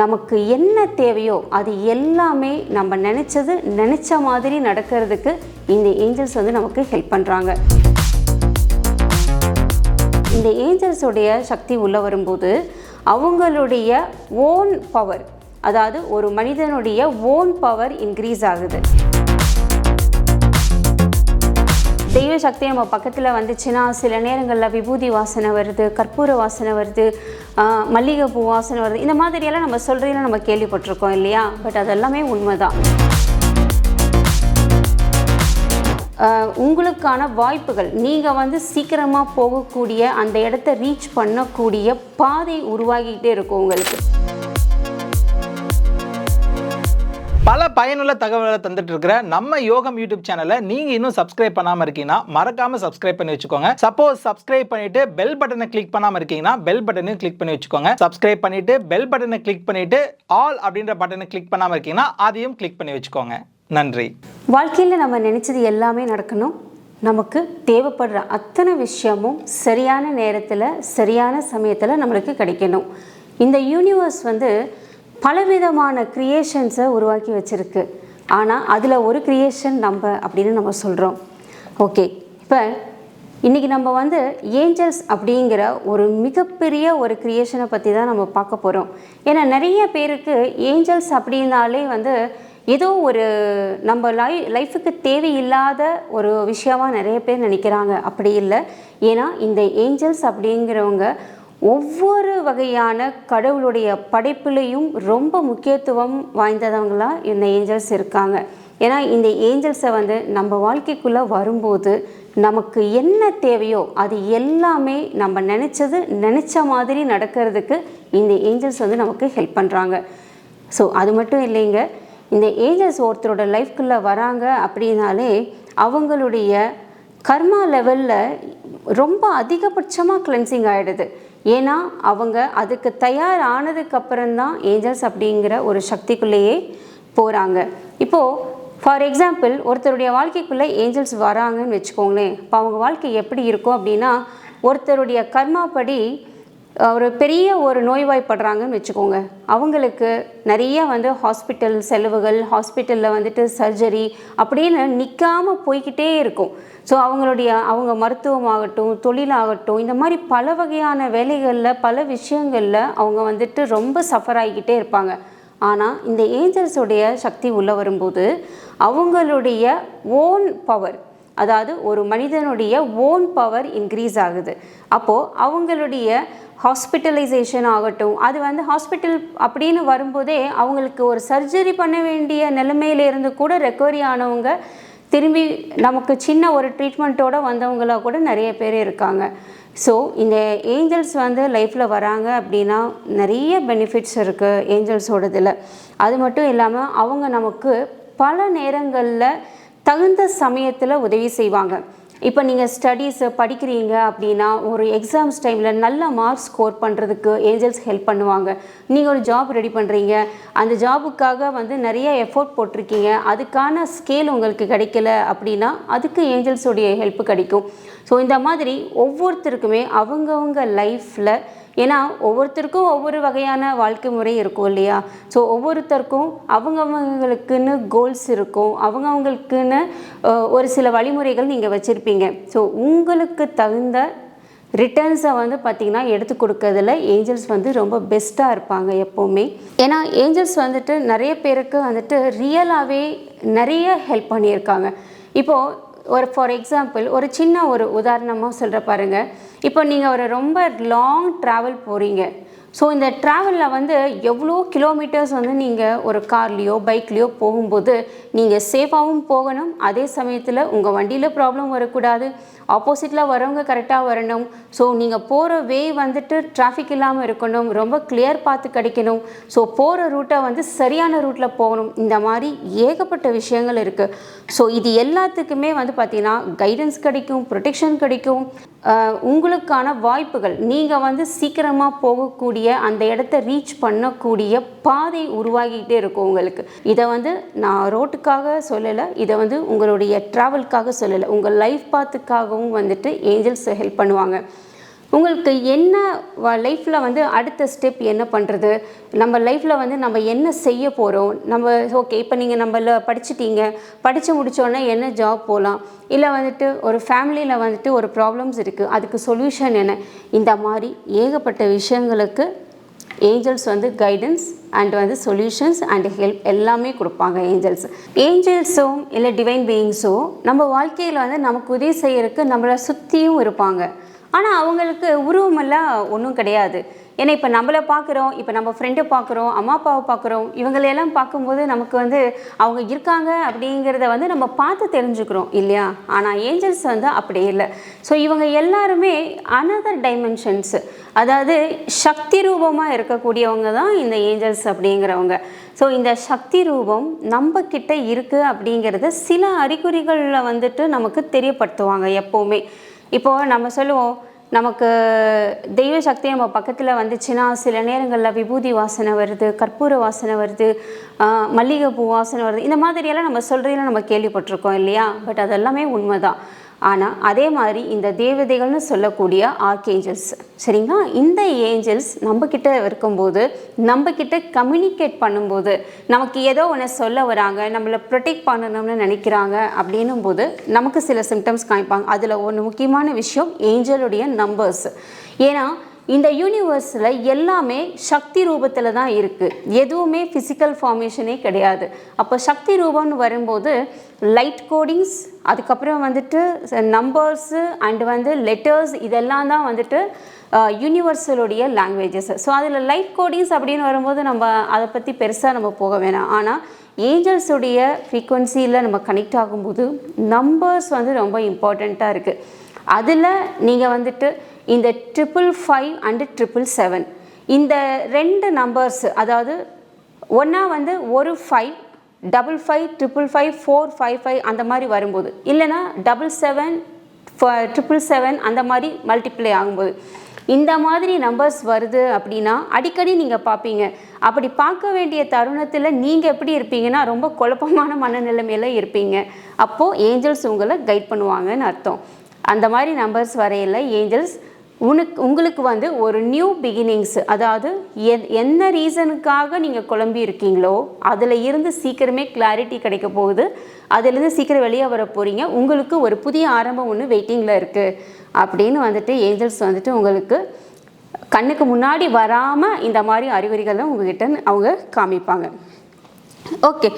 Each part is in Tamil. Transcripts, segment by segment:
நமக்கு என்ன தேவையோ அது எல்லாமே நம்ம நினச்சது நினச்ச மாதிரி நடக்கிறதுக்கு இந்த ஏஞ்சல்ஸ் வந்து நமக்கு ஹெல்ப் பண்ணுறாங்க இந்த ஏஞ்சல்ஸுடைய சக்தி உள்ளே வரும்போது அவங்களுடைய ஓன் பவர் அதாவது ஒரு மனிதனுடைய ஓன் பவர் இன்க்ரீஸ் ஆகுது. தெய்வ சக்தி நம்ம பக்கத்தில் வந்துச்சுன்னா சில நேரங்களில் விபூதி வாசனை வருது கற்பூர வாசனை வருது மல்லிகைப்பூ வாசனை வருது. இந்த மாதிரியெல்லாம் நம்ம சொல்கிறதில் நம்ம கேள்விப்பட்டிருக்கோம் இல்லையா? பட் அதெல்லாமே உண்மைதான். உங்களுக்கான வாய்ப்புகள். நீங்கள் வந்து சீக்கிரமாக போகக்கூடிய அந்த இடத்த ரீச் பண்ணக்கூடிய பாதை உருவாகிக்கிட்டே இருக்கும் உங்களுக்கு. பல பயனுள்ள தகவல்களை தந்துட்டு இருக்கிற நம்ம யோகம் யூடியூப் சேனலை நீங்க இன்னும் சப்ஸ்கிரைப் பண்ணாம இருக்கீங்கன்னா மறக்காம சப்ஸ்கிரைப் பண்ணி வச்சுக்கோங்க. சப்போஸ் சப்ஸ்கிரைப் பண்ணிட்டு பெல் பட்டனை கிளிக் பண்ணாம இருக்கீங்கன்னா பெல் பட்டனையும் கிளிக் பண்ணி வச்சுக்கோங்க. சப்ஸ்கிரைப் பண்ணிட்டு பெல் பட்டனை கிளிக் பண்ணிட்டு ஆல் அப்படின்ற பட்டனை கிளிக் பண்ணாம இருக்கீங்கன்னா அதையும் கிளிக் பண்ணி வச்சுக்கோங்க. நன்றி. வாழ்க்கையில் நம்ம நினச்சது எல்லாமே நடக்கணும். நமக்கு தேவைப்படுற அத்தனை விஷயமும் சரியான நேரத்தில் சரியான சமயத்தில் நம்மளுக்கு கிடைக்கணும். இந்த யூனிவர்ஸ் வந்து பலவிதமான க்ரியேஷன்ஸை உருவாக்கி வச்சுருக்கு. ஆனால் அதில் ஒரு க்ரியேஷன் நம்ம அப்படின்னு நம்ம சொல்கிறோம் ஓகே இப்போ இன்றைக்கி நம்ம வந்து ஏஞ்சல்ஸ் அப்படிங்கிற ஒரு மிகப்பெரிய ஒரு க்ரியேஷனை பற்றி தான் நம்ம பார்க்க போகிறோம் ஏன்னா நிறைய பேருக்கு ஏஞ்சல்ஸ் அப்படின்னாலே வந்து ஏதோ ஒரு நம்ம லை லைஃபுக்கு தேவையில்லாத ஒரு விஷயமாக நிறைய பேர் நினைக்கிறாங்க. அப்படி இல்லை. ஏன்னா இந்த ஏஞ்சல்ஸ் அப்படிங்கிறவங்க ஒவ்வொரு வகையான கடவுளுடைய படைப்பிலையும் ரொம்ப முக்கியத்துவம் வாய்ந்தவங்களாக இந்த ஏஞ்சல்ஸ் இருக்காங்க. ஏன்னா இந்த ஏஞ்சல்ஸை வந்து நம்ம வாழ்க்கைக்குள்ளே வரும்போது நமக்கு என்ன தேவையோ அது எல்லாமே நம்ம நினச்சது நினச்ச மாதிரி நடக்கிறதுக்கு இந்த ஏஞ்சல்ஸ் வந்து நமக்கு ஹெல்ப் பண்ணுறாங்க ஸோ அது மட்டும் இல்லைங்க. இந்த ஏஞ்சல்ஸ் ஒருத்தரோட லைஃப்குள்ளே வராங்க அப்படின்னாலே அவங்களுடைய கர்மா லெவலில் ரொம்ப அதிகபட்சமாக கிளென்சிங் ஆகிடுது ஏன்னா அவங்க அதுக்கு தயார் ஆனதுக்கப்புறம்தான் ஏஞ்சல்ஸ் அப்படிங்கிற ஒரு சக்திக்குள்ளேயே போகிறாங்க இப்போது ஃபார் எக்ஸாம்பிள் ஒருத்தருடைய வாழ்க்கைக்குள்ளே ஏஞ்சல்ஸ் வராங்கன்னு வச்சுக்கோங்களேன். இப்போ அவங்க வாழ்க்கை எப்படி இருக்கும் அப்படின்னா ஒருத்தருடைய கர்மாப்படி ஒரு பெரிய ஒரு நோய்வாய்ப்படுறாங்கன்னு வச்சுக்கோங்க. அவங்களுக்கு நிறைய வந்து ஹாஸ்பிட்டல் செலவுகள் ஹாஸ்பிட்டலில் வந்துட்டு சர்ஜரி அப்படின்னு நிற்காம போய்க்கிட்டே இருக்கும். ஸோ அவங்களுடைய அவங்க மருத்துவமாகட்டும் தொழிலாகட்டும் இந்த மாதிரி பல வகையான வேலைகளில் பல விஷயங்களில் அவங்க வந்துட்டு ரொம்ப சஃபர் ஆகிக்கிட்டே இருப்பாங்க. ஆனால் இந்த ஏஞ்சல்ஸுடைய சக்தி உள்ளே வரும்போது அவங்களுடைய ஓன் பவர் அதாவது ஒரு மனிதனுடைய ஓன் பவர் இன்க்ரீஸ் ஆகுது. அப்போது அவங்களுடைய ஹாஸ்பிட்டலைசேஷன் ஆகட்டும். அது வந்து ஹாஸ்பிட்டல் அப்படின்னு வரும்போதே அவங்களுக்கு ஒரு சர்ஜரி பண்ண வேண்டிய நிலைமையிலேருந்து கூட ரெக்கவரி ஆனவங்க திரும்பி நமக்கு சின்ன ஒரு ட்ரீட்மெண்ட்டோட வந்தவங்களா கூட நிறைய பேர் இருக்காங்க. ஸோ இந்த ஏஞ்சல்ஸ் வந்து லைஃப்பில் வராங்க அப்படின்னா நிறைய பெனிஃபிட்ஸ் இருக்குது ஏஞ்சல்ஸோடதில் அது மட்டும் இல்லாமல் அவங்க நமக்கு பல நேரங்களில் தகுந்த சமயத்தில் உதவி செய்வாங்க. இப்போ நீங்கள் ஸ்டடீஸை படிக்கிறீங்க அப்படின்னா ஒரு எக்ஸாம்ஸ் டைமில் நல்ல மார்க்ஸ் ஸ்கோர் பண்ணுறதுக்கு ஏஞ்சல்ஸ் ஹெல்ப் பண்ணுவாங்க. நீங்கள் ஒரு ஜாப் ரெடி பண்ணுறீங்க அந்த ஜாபுக்காக வந்து நிறைய எஃபோர்ட் போட்டிருக்கீங்க. அதுக்கான ஸ்கேல் உங்களுக்கு கிடைக்கல அப்படின்னா அதுக்கு ஏஞ்சல்ஸுடைய ஹெல்ப் கிடைக்கும். ஸோ இந்த மாதிரி ஒவ்வொருத்தருக்குமே அவங்கவுங்க லைஃப்பில் ஏன்னா ஒவ்வொருத்தருக்கும் ஒவ்வொரு வகையான வாழ்க்கை முறை இருக்கும் இல்லையா? ஸோ ஒவ்வொருத்தருக்கும் அவங்கவங்களுக்குன்னு கோல்ஸ் இருக்கும். அவங்கவுங்களுக்குன்னு ஒரு சில வழிமுறைகள் நீங்கள் வச்சுருப்பீங்க. ஸோ உங்களுக்கு தகுந்த ரிட்டர்ன்ஸை வந்து பார்த்திங்கன்னா எடுத்து கொடுக்கறதுல ஏஞ்சல்ஸ் வந்து ரொம்ப பெஸ்ட்டாக இருப்பாங்க எப்போவுமே. ஏன்னா ஏஞ்சல்ஸ் வந்துட்டு நிறைய பேருக்கு வந்துட்டு ரியலாகவே நிறைய ஹெல்ப் பண்ணியிருக்காங்க. இப்போது ஒரு ஃபார் எக்ஸாம்பிள் ஒரு சின்ன ஒரு உதாரணமாக சொல்கிற பாருங்கள் இப்போ நீங்கள் ஒரு ரொம்ப லாங் ட்ராவல் போகிறீங்க ஸோ இந்த ட்ராவலில் வந்து எவ்வளோ கிலோமீட்டர்ஸ் வந்து நீங்கள் ஒரு கார்லேயோ பைக்லேயோ போகும்போது நீங்கள் சேஃபாகவும் போகணும். அதே சமயத்தில் உங்கள் வண்டியில் ப்ராப்ளம் வரக்கூடாது. ஆப்போசிட்டில் வரவங்க கரெக்டாக வரணும். ஸோ நீங்கள் போகிற வே வந்துட்டு டிராஃபிக் இல்லாமல் இருக்கணும். ரொம்ப கிளியர் பார்த்து கிடைக்கணும். ஸோ போகிற ரூட்டை வந்து சரியான ரூட்டில் போகணும். இந்த மாதிரி ஏகப்பட்ட விஷயங்கள் இருக்குது ஸோ இது எல்லாத்துக்குமே வந்து பார்த்திங்கன்னா கைடன்ஸ் கிடைக்கும் ப்ரொடெக்ஷன் கிடைக்கும். உங்களுக்கான வாய்ப்புகள். நீங்கள் வந்து சீக்கிரமாக போகக்கூடிய அந்த இடத்த ரீச் பண்ணக்கூடிய பாதை உருவாகிக்கிட்டே இருக்கும் உங்களுக்கு. இதை வந்து நான் ரோட்டுக்காக சொல்லலை இதை வந்து உங்களுடைய ட்ராவல்காக சொல்லலை. உங்கள் லைஃப் பாத்துக்காகவும் வந்துட்டு ஏஞ்சல்ஸ் ஹெல்ப் பண்ணுவாங்க. உங்களுக்கு என்ன லைஃப்பில் வந்து அடுத்த ஸ்டெப் என்ன பண்ணுறது நம்ம லைஃப்பில் வந்து நம்ம என்ன செய்ய போகிறோம் நம்ம ஓகே இப்போ நீங்கள் நம்மள படிச்சுட்டீங்க. படித்து முடித்தோடனே என்ன ஜாப் போகலாம் இல்லை வந்துட்டு ஒரு ஃபேமிலியில் வந்துட்டு ஒரு ப்ராப்ளம்ஸ் இருக்குது அதுக்கு சொல்யூஷன் என்ன? இந்த மாதிரி ஏகப்பட்ட விஷயங்களுக்கு ஏஞ்சல்ஸ் வந்து கைடன்ஸ் அண்ட் வந்து சொல்யூஷன்ஸ் அண்ட் ஹெல்ப் எல்லாமே கொடுப்பாங்க ஏஞ்சல்ஸ் ஏஞ்சல்ஸும் இல்லை டிவைன் பீயிங்ஸும் நம்ம வாழ்க்கையில் வந்து நமக்கு உதவி செய்யறதுக்கு நம்மளை சுற்றியும் இருப்பாங்க. ஆனால் அவங்களுக்கு உருவமெல்லாம் ஒன்றும் கிடையாது. ஏன்னா இப்போ நம்மளை பார்க்குறோம் இப்போ நம்ம ஃப்ரெண்டை பார்க்குறோம் அம்மா அப்பாவை பார்க்குறோம் இவங்களையெல்லாம் பார்க்கும்போது நமக்கு வந்து அவங்க இருக்காங்க அப்படிங்கிறத வந்து நம்ம பார்த்து தெரிஞ்சுக்கிறோம் இல்லையா? ஆனால் ஏஞ்சல்ஸ் வந்து அப்படி இல்லை. ஸோ இவங்க எல்லாருமே அனதர் டைமென்ஷன்ஸு அதாவது சக்தி ரூபமாக இருக்கக்கூடியவங்க தான் இந்த ஏஞ்சல்ஸ் அப்படிங்கிறவங்க. ஸோ இந்த சக்தி ரூபம் நம்ம கிட்ட இருக்குது அப்படிங்கிறத சில அறிகுறிகளில் வந்துட்டு நமக்கு தெரியப்படுத்துவாங்க எப்போவுமே. இப்போது நம்ம சொல்லுவோம் நமக்கு தெய்வ சக்தி நம்ம பக்கத்தில் வந்துச்சுன்னா சில நேரங்களில் விபூதி வாசனை வருது கற்பூர வாசனை வருது மல்லிகைப்பூ வாசனை வருது. இந்த மாதிரியெல்லாம் நம்ம சொல்கிறதெல்லாம் நம்ம கேள்விப்பட்டிருக்கோம் இல்லையா? பட் அதெல்லாமே உண்மைதான். ஆனால் அதே மாதிரி இந்த தேவதைகள்னு சொல்லக்கூடிய ஆர்கேஞ்சல்ஸ் சரிங்களா? இந்த ஏஞ்சல்ஸ் நம்மக்கிட்ட இருக்கும்போது நம்மக்கிட்ட கம்யூனிகேட் பண்ணும்போது நமக்கு ஏதோ ஒன்று சொல்ல வராங்க நம்மளை ப்ரொடெக்ட் பண்ணணும்னு நினைக்கிறாங்க அப்படின்னும் போது நமக்கு சில சிம்டம்ஸ் காமிப்பாங்க. அதில் ஒன்று முக்கியமான விஷயம் ஏஞ்சலுடைய நம்பர்ஸ் ஏன்னா இந்த யூனிவர்ஸில் எல்லாமே சக்தி ரூபத்தில் தான் இருக்குது எதுவுமே ஃபிசிக்கல் ஃபார்மேஷனே கிடையாது. அப்போ சக்தி ரூபம்னு வரும்போது லைட் கோடிங்ஸ் அதுக்கப்புறம் வந்துட்டு நம்பர்ஸு அண்டு வந்து லெட்டர்ஸ் இதெல்லாம் தான் வந்துட்டு யூனிவர்சலுடைய லாங்குவேஜஸ் ஸோ அதில் லைட் கோடிங்ஸ் அப்படின்னு வரும்போது நம்ம அதை பற்றி பெருசாக நம்ம போக வேணாம். ஆனால் ஏஞ்சல்ஸுடைய ஃப்ரீக்குவன்சியில் நம்ம கனெக்ட் ஆகும்போது நம்பர்ஸ் வந்து ரொம்ப இம்பார்ட்டண்ட்டாக இருக்குது அதில் நீங்கள் வந்துட்டு இந்த triple five and triple seven இந்த ரெண்டு நம்பர்ஸ் அதாவது ஒன்றா வந்து ஒரு five double five triple five four five five அந்த மாதிரி வரும்போது இல்லைன்னா டபுள் செவன் ட்ரிபிள் செவன் அந்த மாதிரி மல்டிப்ளை ஆகும்போது இந்த மாதிரி நம்பர்ஸ் வருது அப்படின்னா அடிக்கடி நீங்கள் பார்ப்பீங்க. அப்படி பார்க்க வேண்டிய தருணத்தில் நீங்கள் எப்படி இருப்பீங்கன்னா ரொம்ப குழப்பமான மனநிலைமையில இருப்பீங்க. அப்போது ஏஞ்சல்ஸ் உங்களை கைட் பண்ணுவாங்கன்னு அர்த்தம். அந்த மாதிரி நம்பர்ஸ் வரையில் ஏஞ்சல்ஸ் உனக்கு உங்களுக்கு வந்து ஒரு நியூ பிகினிங்ஸ் அதாவது எ என்ன ரீசனுக்காக நீங்கள் குழம்பி இருக்கீங்களோ அதில் இருந்து சீக்கிரமே கிளாரிட்டி கிடைக்க போகுது. அதுலேருந்து சீக்கிரம் வெளியே வர போகிறீங்க உங்களுக்கு ஒரு புதிய ஆரம்பம் ஒன்று வெயிட்டிங்கில் இருக்குது அப்படின்னு வந்துட்டு ஏஞ்சல்ஸ் வந்துட்டு உங்களுக்கு கண்ணுக்கு முன்னாடி வராமல் இந்த மாதிரி அறிகுறிகளை உங்ககிட்ட அவங்க காமிப்பாங்க. ஓகே.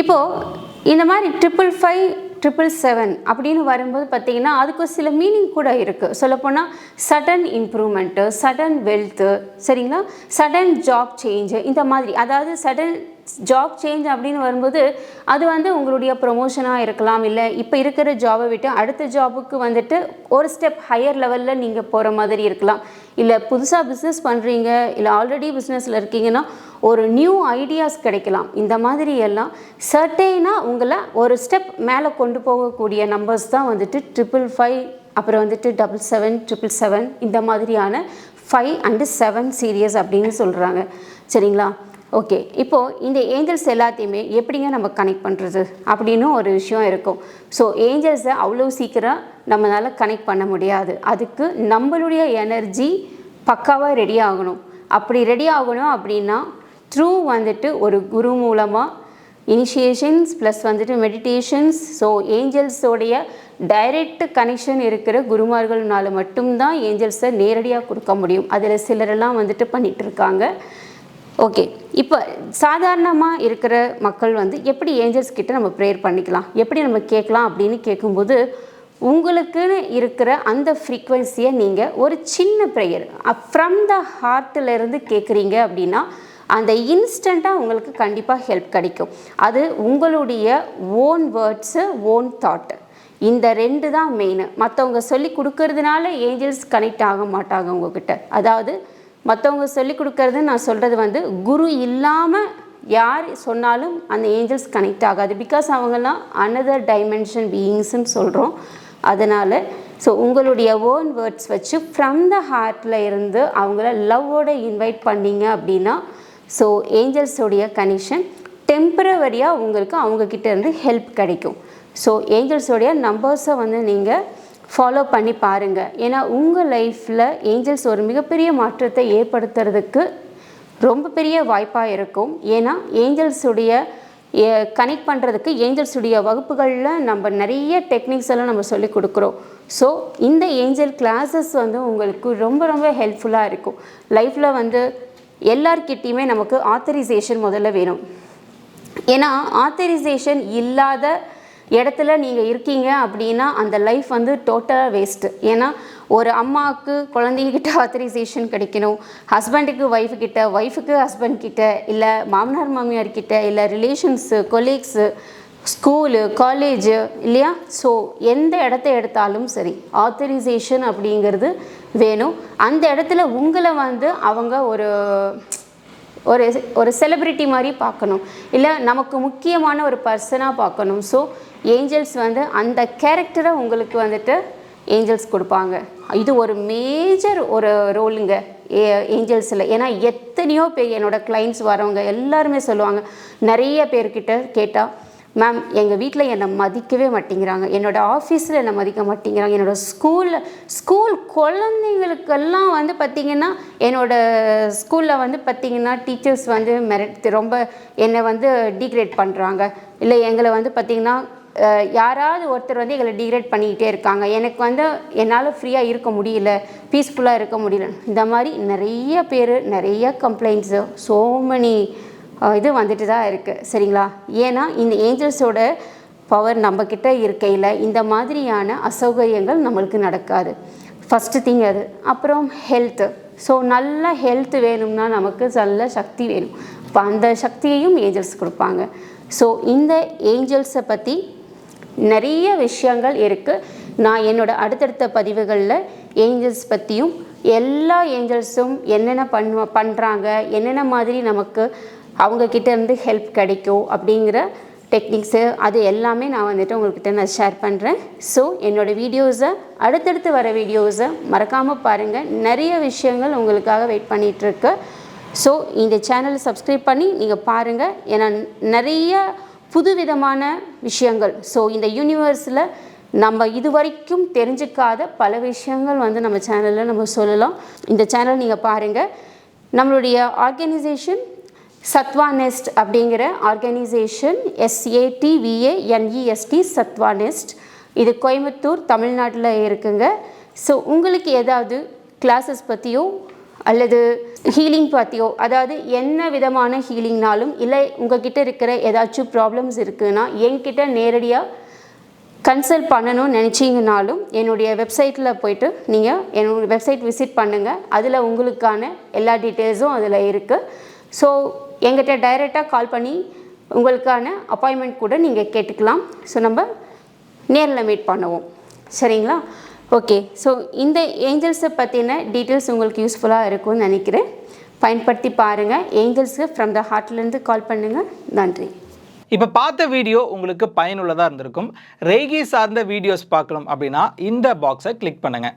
இப்போது இந்த மாதிரி ட்ரிபிள் ஃபைவ் ட்ரிபிள் செவன் அப்படின்னு வரும்போது பார்த்திங்கன்னா அதுக்கு சில மீனிங் கூட இருக்குது சொல்லப்போனால் சடன் இம்ப்ரூவ்மெண்ட்டு சடன் வெல்த்து சரிங்களா? சடன் ஜாப் சேஞ்சு இந்த மாதிரி. அதாவது சடன் ஜாப் சேஞ்ச் அப்படின்னு வரும்போது அது வந்து உங்களுடைய ப்ரொமோஷனாக இருக்கலாம் இல்லை இப்போ இருக்கிற ஜாபை விட்டு அடுத்த ஜாபுக்கு வந்துட்டு ஒரு ஸ்டெப் ஹையர் லெவலில் நீங்கள் போகிற மாதிரி இருக்கலாம். இல்லை புதுசாக பிஸ்னஸ் பண்ணுறீங்க இல்லை ஆல்ரெடி பிஸ்னஸில் இருக்கீங்கன்னா ஒரு நியூ ஐடியாஸ் கிடைக்கலாம். இந்த மாதிரி எல்லாம் சர்டெயினாக உங்களை ஒரு ஸ்டெப் மேலே கொண்டு போகக்கூடிய நம்பர்ஸ் தான் வந்துட்டு ட்ரிபிள் ஃபைவ் அப்புறம் வந்துட்டு டபுள் செவன் ட்ரிபிள் செவன் இந்த மாதிரியான ஃபைவ் அண்டு செவன் சீரியஸ் அப்படின்னு சொல்கிறாங்க சரிங்களா? ஓகே இப்போது இந்த ஏஞ்சல்ஸ் எல்லாத்தையுமே எப்படிங்க நம்ம கனெக்ட் பண்ணுறது அப்படின்னு ஒரு விஷயம் இருக்கும். ஸோ ஏஞ்சல்ஸை அவ்வளோ சீக்கிரம் நம்மளால் கனெக்ட் பண்ண முடியாது. அதுக்கு நம்மளுடைய எனர்ஜி பக்காவாக ரெடி ஆகணும். அப்படி ரெடி ஆகணும் அப்படின்னா த்ரூ வந்துட்டு ஒரு குரு மூலமாக இனிஷியேஷன்ஸ் ப்ளஸ் வந்துட்டு மெடிடேஷன்ஸ் ஸோ ஏஞ்சல்ஸோடைய டைரக்ட் கனெக்ஷன் இருக்கிற குருமார்கள்னால மட்டும்தான் ஏஞ்சல்ஸை நேரடியாக கொடுக்க முடியும். அதில் சிலரெல்லாம் வந்துட்டு பண்ணிகிட்டு இருக்காங்க. ஓகே. இப்போ சாதாரணமாக இருக்கிற மக்கள் வந்து எப்படி ஏஞ்சல்ஸ் கிட்ட நம்ம ப்ரேயர் பண்ணிக்கலாம்? எப்படி நம்ம கேட்கலாம் அப்படின்னு கேட்கும்போது உங்களுக்குன்னு இருக்கிற அந்த ஃப்ரீக்குவென்சியை நீங்கள் ஒரு சின்ன ப்ரேயர் ஃப்ரம் த ஹார்ட்டிலேருந்து கேட்குறீங்க அப்படின்னா அந்த இன்ஸ்டண்ட்டாக உங்களுக்கு கண்டிப்பாக ஹெல்ப் கிடைக்கும். அது உங்களுடைய ஓன் வேர்ட்ஸு ஓன் தாட்டு இந்த ரெண்டு தான் மெயின் மற்றவங்க சொல்லி கொடுக்கறதுனால ஏஞ்சல்ஸ் கனெக்ட் ஆக மாட்டாங்க உங்ககிட்ட. அதாவது மற்றவங்க சொல்லி கொடுக்கறது நான் சொல்கிறது வந்து குரு இல்லாமல் யார் சொன்னாலும் அந்த ஏஞ்சல்ஸ் கனெக்ட் ஆகாது. பிகாஸ் அவங்கெல்லாம் அனதர் டைமென்ஷன் பீயிங்ஸ்ன்னு சொல்கிறோம் அதனால் ஸோ உங்களுடைய ஓன் வேர்ட்ஸ் வச்சு ஃப்ரம் த ஹார்ட்டில் இருந்து அவங்கள லவ்வோட இன்வைட் பண்ணீங்க அப்படின்னா ஸோ ஏஞ்சல்ஸோடைய கனெக்ஷன் டெம்பரவரியாக உங்களுக்கு அவங்கக்கிட்ட இருந்து ஹெல்ப் கிடைக்கும். ஸோ ஏஞ்சல்ஸோடைய நம்பர்ஸை வந்து நீங்கள் ஃபாலோ பண்ணி பாருங்கள் ஏன்னா உங்கள் லைஃப்பில் ஏஞ்சல்ஸ் ஒரு மிகப்பெரிய மாற்றத்தை ஏற்படுத்துறதுக்கு ரொம்ப பெரிய வாய்ப்பாக இருக்கும். ஏன்னா ஏஞ்சல்ஸுடைய கனெக்ட் பண்ணுறதுக்கு ஏஞ்சல்ஸுடைய வகுப்புகளில் நம்ம நிறைய டெக்னிக்ஸ் எல்லாம் நம்ம சொல்லி கொடுக்குறோம். ஸோ இந்த ஏஞ்சல் கிளாஸஸ் வந்து உங்களுக்கு ரொம்ப ரொம்ப ஹெல்ப்ஃபுல்லாக இருக்கும். லைஃப்பில் வந்து எல்லார்கிட்டேயுமே நமக்கு ஆத்தரைசேஷன் முதல்ல வேணும். ஏன்னா ஆத்தரைசேஷன் இல்லாத இடத்துல நீங்கள் இருக்கீங்க அப்படின்னா அந்த லைஃப் வந்து டோட்டலாக வேஸ்ட்டு ஏன்னா ஒரு அம்மாவுக்கு குழந்தைங்கிட்ட ஆத்தரைசேஷன் கிடைக்கணும் ஹஸ்பண்டுக்கு ஒய்ஃபு கிட்ட ஒய்ஃபுக்கு ஹஸ்பண்ட் கிட்ட இல்லை மாமனார் மாமியார் கிட்ட இல்லை ரிலேஷன்ஸு கொலீக்ஸு ஸ்கூலு காலேஜு இல்லையா? ஸோ எந்த இடத்த எடுத்தாலும் சரி ஆத்தரைசேஷன் அப்படிங்கிறது வேணும். அந்த இடத்துல உங்களை வந்து அவங்க ஒரு ஒரு ஒரு செலிப்ரிட்டி மாதிரி பார்க்கணும். இல்லை நமக்கு முக்கியமான ஒரு பர்சனாக பார்க்கணும். ஸோ ஏஞ்சல்ஸ் வந்து அந்த கேரக்டரை உங்களுக்கு வந்துட்டு ஏஞ்சல்ஸ் கொடுப்பாங்க. இது ஒரு மேஜர் ஒரு ரோலுங்க ஏஞ்சல்ஸில். ஏன்னா எத்தனையோ பேர் என்னோடய கிளைண்ட்ஸ் வரவங்க எல்லாருமே சொல்லுவாங்க. நிறைய பேர்கிட்ட கேட்டால் மேம் எங்கள் வீட்டில் என்னை மதிக்கவே மாட்டேங்கிறாங்க. என்னோடய ஆஃபீஸில் என்னை மதிக்க மாட்டேங்கிறாங்க. என்னோடய ஸ்கூலில் ஸ்கூல் குழந்தைங்களுக்கெல்லாம் வந்து பார்த்திங்கன்னா என்னோடய ஸ்கூலில் வந்து பார்த்திங்கன்னா டீச்சர்ஸ் வந்து மெரட் ரொம்ப என்னை வந்து டிகிரேட் பண்ணுறாங்க இல்லை எங்களை வந்து பார்த்திங்கன்னா யாராவது ஒருத்தர் வந்து எங்களை டிகிரேட் பண்ணிக்கிட்டே இருக்காங்க. எனக்கு வந்து என்னால் ஃப்ரீயாக இருக்க முடியல பீஸ்ஃபுல்லாக இருக்க முடியல. இந்த மாதிரி நிறைய பேர் நிறைய கம்ப்ளைண்ட்ஸு ஸோ மெனி இது வந்துட்டு தான் இருக்குது சரிங்களா? ஏன்னா இந்த ஏஞ்சல்ஸோட பவர் நம்மக்கிட்ட இருக்கையில் இந்த மாதிரியான அசௌகரியங்கள் நம்மளுக்கு நடக்காது. ஃபஸ்ட்டு திங் அது. அப்புறம் ஹெல்த்து ஸோ நல்ல ஹெல்த் வேணும்னா நமக்கு நல்ல சக்தி வேணும். அப்போ அந்த சக்தியையும் ஏஞ்சல்ஸ் கொடுப்பாங்க. ஸோ இந்த ஏஞ்சல்ஸை பற்றி நிறைய விஷயங்கள் இருக்குது நான் என்னோட அடுத்தடுத்த பதிவுகளில் ஏஞ்சல்ஸ் பற்றியும் எல்லா ஏஞ்சல்ஸும் என்னென்ன பண் பண்ணுறாங்க என்னென்ன மாதிரி நமக்கு அவங்கக்கிட்ட இருந்து ஹெல்ப் கிடைக்கும் அப்படிங்கிற டெக்னிக்ஸு அது எல்லாமே நான் வந்துட்டு உங்கள்கிட்ட நான் ஷேர் பண்ணுறேன் ஸோ என்னோடய வீடியோஸை அடுத்தடுத்து வர வீடியோஸை மறக்காமல் பாருங்கள் நிறைய விஷயங்கள் உங்களுக்காக வெயிட் பண்ணிகிட்ருக்கு ஸோ இந்த சேனலை சப்ஸ்கிரைப் பண்ணி நீங்கள் பாருங்கள் ஏன்னா நிறைய புதுவிதமான விஷயங்கள். ஸோ இந்த யூனிவர்ஸில் நம்ம இதுவரைக்கும் தெரிஞ்சுக்காத பல விஷயங்கள் வந்து நம்ம சேனலில் நம்ம சொல்லலாம். இந்த சேனல் நீங்கள் பாருங்கள் நம்மளுடைய ஆர்கனைசேஷன் சத்வா நெஸ்ட் அப்படிங்கிற ஆர்கனைசேஷன் எஸ்ஏடிவிஏஎன்இஎஸ்டி சத்வா நெஸ்ட் இது கோயம்புத்தூர் தமிழ்நாட்டில் இருக்குங்க. ஸோ உங்களுக்கு ஏதாவது கிளாஸஸ் பற்றியோ அல்லது ஹீலிங் பார்த்தியோ அதாவது என்ன விதமான ஹீலிங்னாலும் இல்லை உங்ககிட்ட இருக்கிற ஏதாச்சும் ப்ராப்ளம்ஸ் இருக்குன்னா என்கிட்ட நேரடியாக கன்சல்ட் பண்ணணும்னு நினச்சிங்கனாலும் என்னுடைய வெப்சைட்டில் போயிட்டு நீங்கள் என்னோட வெப்சைட் விசிட் பண்ணுங்கள் அதில் உங்களுக்கான எல்லா டீட்டெயில்ஸும் அதில் இருக்குது ஸோ எங்கிட்ட டைரெக்டாக கால் பண்ணி உங்களுக்கான அப்பாயின்மெண்ட் கூட நீங்கள் கேட்டுக்கலாம். ஸோ நம்ம நேரில் மீட் பண்ணுவோம். சரிங்களா? ஓகே ஸோ இந்த ஏஞ்சல்ஸை பற்றின டீட்டெயில்ஸ் உங்களுக்கு யூஸ்ஃபுல்லாக இருக்கும்னு நினைக்கிறேன். பயன்படுத்தி பாருங்கள் ஏஞ்சல்ஸுக்கு ஃப்ரம் த ஹார்ட்லேருந்து கால் பண்ணுங்கள் நன்றி. இப்போ பார்த்த வீடியோ உங்களுக்கு பயனுள்ளதாக இருந்திருக்கும். ரேகி சார்ந்த வீடியோஸ் பார்க்கணும் அப்படின்னா இந்த பாக்ஸை கிளிக் பண்ணுங்கள்